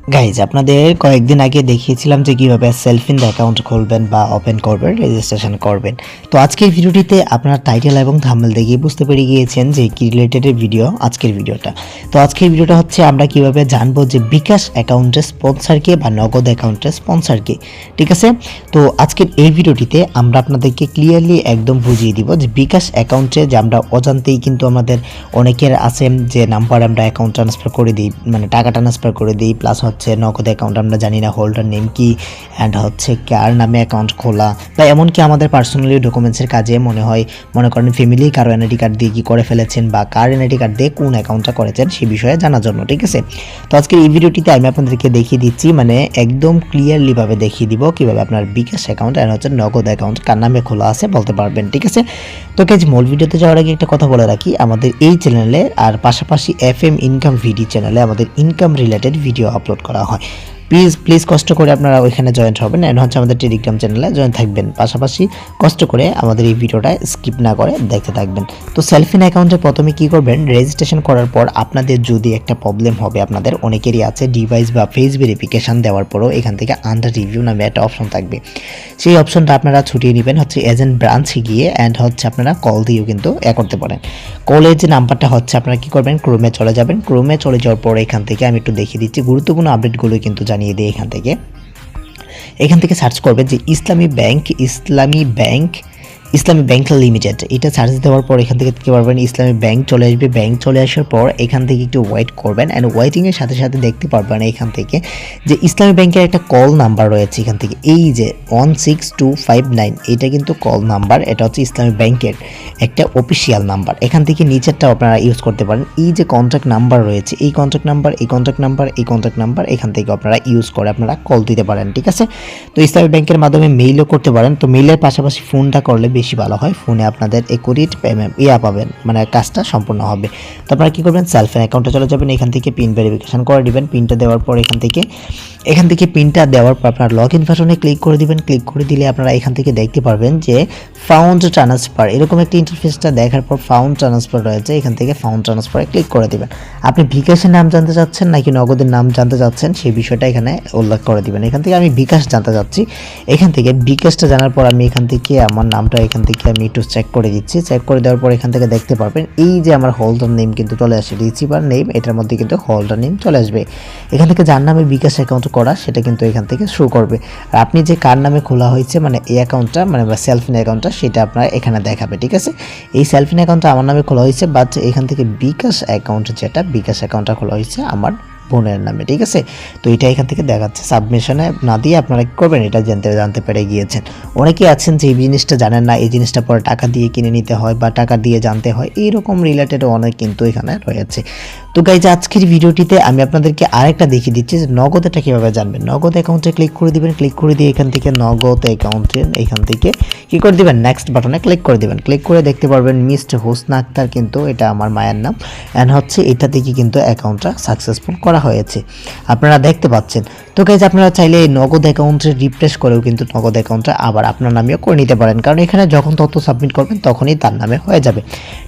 Guys আপনাদের কয়েকদিন আগে দেখিয়েছিলাম যে কীভাবে সেলফ ইন অ্যাকাউন্ট খুলবেন বা ওপেন করবেন রেজিস্ট্রেশন করবেন। তো আজকের ভিডিওটিতে আপনার টাইটেল এবং থাম্বেল দেখে বুঝতে পেরে গিয়েছেন যে কি রিলেটেড ভিডিও আজকের ভিডিওটা। তো আজকের ভিডিওটা হচ্ছে আমরা কীভাবে জানব যে বিকাশ অ্যাকাউন্টের স্পন্সারকে বা নগদ অ্যাকাউন্টের স্পন্সারকে ঠিক আছে? তো আজকের এই ভিডিওটিতে আমরা আপনাদেরকে ক্লিয়ারলি একদম বুঝিয়ে দিব যে বিকাশ অ্যাকাউন্টে যে আমরা অজান্তেই কিন্তু আমাদের অনেকের আছে যে নাম্বার আমরা অ্যাকাউন্ট ট্রান্সফার করে দিই মানে টাকা ট্রান্সফার করে দিই প্লাস হচ্ছে নগদ অ্যাকাউন্ট আমরা জানি না হোল্ডার নেম কি অ্যান্ড হচ্ছে কার নামে অ্যাকাউন্ট খোলা। বা এমনকি আমাদের পার্সোনালি ডকুমেন্টসের কাজে মনে হয়, মনে করেন ফ্যামিলি কারও এনআইডি কার্ড দিয়ে কি করে ফেলেছেন বা কার এনআইডি কার্ড দিয়ে কোন অ্যাকাউন্টটা করেছেন সে বিষয়ে জানার জন্য, ঠিক আছে? তো আজকে এই ভিডিওটিতে আমি আপনাদেরকে দেখিয়ে দিচ্ছি মানে একদম ক্লিয়ারলি ভাবে দেখিয়ে দিব কীভাবে আপনার বিকাশ অ্যাকাউন্ট আর হচ্ছে নগদ অ্যাকাউন্ট কার নামে খোলা আছে বলতে পারবেন, ঠিক আছে? তো কাজ মূল ভিডিওতে যাওয়ার আগে একটা কথা বলে রাখি, আমাদের এই চ্যানেলে আর পাশাপাশি এফ এম ইনকাম ভিডি চ্যানেলে আমাদের ইনকাম রিলেটেড ভিডিও আপলোড করা হয় প্লিজ প্লিজ কষ্ট করে আপনারা ওইখানে জয়েন্ট হবেন এন্ড হচ্ছে আমাদের টেলিগ্রাম চ্যানেলে জয়েন থাকবেন। পাশাপাশি কষ্ট করে আমাদের এই ভিডিওটা স্কিপ না করে দেখতে থাকবেন। তো সেলফিন অ্যাকাউন্টে প্রথমে কি করবেন? রেজিস্ট্রেশন করার পর আপনাদের যদি একটা প্রবলেম হবে, আপনাদের অনেকেরই আছে ডিভাইস বা ফেস ভেরিফিকেশন দেওয়ার পরও এখান থেকে আন্ডার রিভিউ নামে একটা অপশন থাকবে। সেই অপশনটা আপনারা ছুটিয়ে নেবেন, হচ্ছে এজেন্ট ব্রাঞ্চে গিয়ে অ্যান্ড হচ্ছে আপনারা কল দিয়েও কিন্তু এ করতে পারেন। কলের যে নাম্বারটা হচ্ছে, আপনারা কি করবেন? ক্রোমে চলে যাবেন। ক্রোমে চলে যাওয়ার পর এখান থেকে আমি একটু দেখিয়ে দিচ্ছি। গুরুত্বপূর্ণ আপডেটগুলো কিন্তু জানিয়ে দিই এখান থেকে। এখান থেকে সার্চ করবে যে ইসলামী ব্যাংক ইসলামী ব্যাংক ইসলামী ব্যাংক লিমিটেড। এটা সার্চ দেওয়ার পর এখান থেকে কি পারবেন ইসলামী ব্যাংক চলে আসবে। ব্যাংক চলে আসার পর এখান থেকে একটু ওয়েট করবেন অ্যান্ড ওয়েটিংয়ের সাথে সাথে দেখতে পারবেন এখান থেকে যে ইসলামী ব্যাংকের একটা কল নাম্বার রয়েছে এখান থেকে। এই যে one six two five nine এটা কিন্তু কল নাম্বার এটা হচ্ছে ইসলামী ব্যাংকের একটা অফিসিয়াল নাম্বার এখান থেকে নিচেরটাও আপনারা ইউজ করতে পারেন। এই যে কন্ট্যাক্ট নাম্বার রয়েছে, এই কন্ট্যাক্ট নাম্বার এই কন্ট্যাক্ট নাম্বার এই কন্ট্যাক্ট নাম্বার এখান থেকে আপনারা ইউজ করে আপনারা কল দিতে পারেন, ঠিক আছে? তো ইসলামী ব্যাংকের মাধ্যমে মেইলও করতে পারেন। তো মেইলের পাশাপাশি ফোনটা করলে বেশি ভালো হয়, ফোনে আপনাদের একুরিট পেমেন্ট ইয়া পাবেন মানে কাজটা সম্পূর্ণ হবে। তো আপনারা কী করবেন? সেলফেন অ্যাকাউন্টে চলে যাবেন, এখান থেকে পিন ভেরিফিকেশান করে দেবেন পিনটা দেওয়ার পর এখান থেকে এখান থেকে পিনটা দেওয়ার পর আপনার লগ ইন বাটনে ক্লিক করে দিবেন। ক্লিক করে দিলে আপনারা এখান থেকে দেখতে পারবেন যে ফাউন্ড ট্রান্সফার এরকম একটা ইন্টারফেসটা দেখার পর ফাউন্ড ট্রান্সফার রয়েছে। এখান থেকে ফাউন্ড ট্রান্সফারে ক্লিক করে দিবেন। আপনি বিকাশের নাম জানতে চাচ্ছেন নাকি নগদের নাম জানতে চাচ্ছেন, সেই বিষয়টা এখানে উল্লেখ করে দিবেন। এখান থেকে আমি বিকাশ জানতে চাচ্ছি। এখান থেকে বিকাশটা জানার পর আমি এখান থেকে আমার নামটা এখান থেকে আমি একটু চেক করে দিচ্ছি। চেক করে দেওয়ার পর এখান থেকে দেখতে পারবেন, এই যে আমার হোল্ডার নেম কিন্তু চলে আসে। রিসিভার নেম এটার মধ্যে কিন্তু হোল্ডার নেম চলে আসবে। এখান থেকে যার নামে বিকাশ অ্যাকাউন্ট করা, সেটা কিন্তু এখান থেকে শুরু করবে। আর আপনি যে কার নামে খোলা হয়েছে মানে এই অ্যাকাউন্টটা মানে বা সেলফিন অ্যাকাউন্টটা সেটা আপনার এখানে দেখাবে, ঠিক আছে? এই সেলফিন অ্যাকাউন্টটা আমার নামে খোলা হয়েছে বাট এখান থেকে বিকাশ অ্যাকাউন্ট যেটা, বিকাশ অ্যাকাউন্টটা খোলা হয়েছে আমার বোনের নামে, ঠিক আছে? তো এটা এখান থেকে দেখাচ্ছে। সাবমিশনে না দিয়ে আপনারা কী করবেন? এটা জানতে জানতে পেরে গিয়েছেন। অনেকেই আছেন যে এই জিনিসটা জানেন না, এই জিনিসটা পরে টাকা দিয়ে কিনে নিতে হয় বা টাকা দিয়ে জানতে হয়, এইরকম রিলেটেড অনেক কিন্তু এখানে রয়েছে। তো গাইজ আজকের ভিডিওটিতে আমি আপনাদেরকে আরেকটা দেখিয়ে দিচ্ছি যে নগদ এটা কীভাবে জানবেন। নগদ অ্যাকাউন্টে ক্লিক করে দিবেন ক্লিক করে দিয়ে এখান থেকে নগদ অ্যাকাউন্টে এখান থেকে কী করে দিবেন? নেক্সট বাটনে ক্লিক করে দিবেন। ক্লিক করে দেখতে পারবেন মিস্টার হোসনা আক্তার কিন্তু এটা আমার মায়ের নাম। অ্যান্ড হচ্ছে এটা থেকে কিন্তু অ্যাকাউন্টটা সাকসেসফুল করা হয়েছে। আপনারা দেখতে পাচ্ছেন। তো গাইজ আপনারা চাইলে এই নগদ অ্যাকাউন্টে রিফ্রেশ করেও কিন্তু নগদ অ্যাকাউন্টটা আবার আপনার নামেও করে নিতে পারেন। কারণ এখানে যখন তথ্য সাবমিট করবেন, তখনই তার নামে হয়ে যাবে।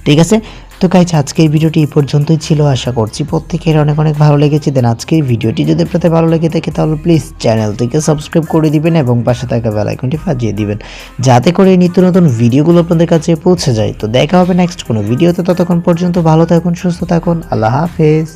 ঠিক আছে? তো গাইজ আজকের ভিডিওটি এই পর্যন্তই ছিল। আশা করছি প্রত্যেকের অনেক অনেক ভালো লেগেছে। দেন আজকের ভিডিওটি যদি আপনাদের ভালো লেগে থাকে, তাহলে প্লিজ চ্যানেলটিকে সাবস্ক্রাইব করে দিবেন এবং পাশে থাকা বেল আইকনটি বাজিয়ে দিবেন। যাতে করে নিত্য নতুন ভিডিওগুলো আপনাদের কাছে পৌঁছে যায়। তো দেখা হবে নেক্সট কোনো ভিডিওতে। ততক্ষণ পর্যন্ত ভালো থাকুন, সুস্থ থাকুন। আল্লাহ হাফেজ।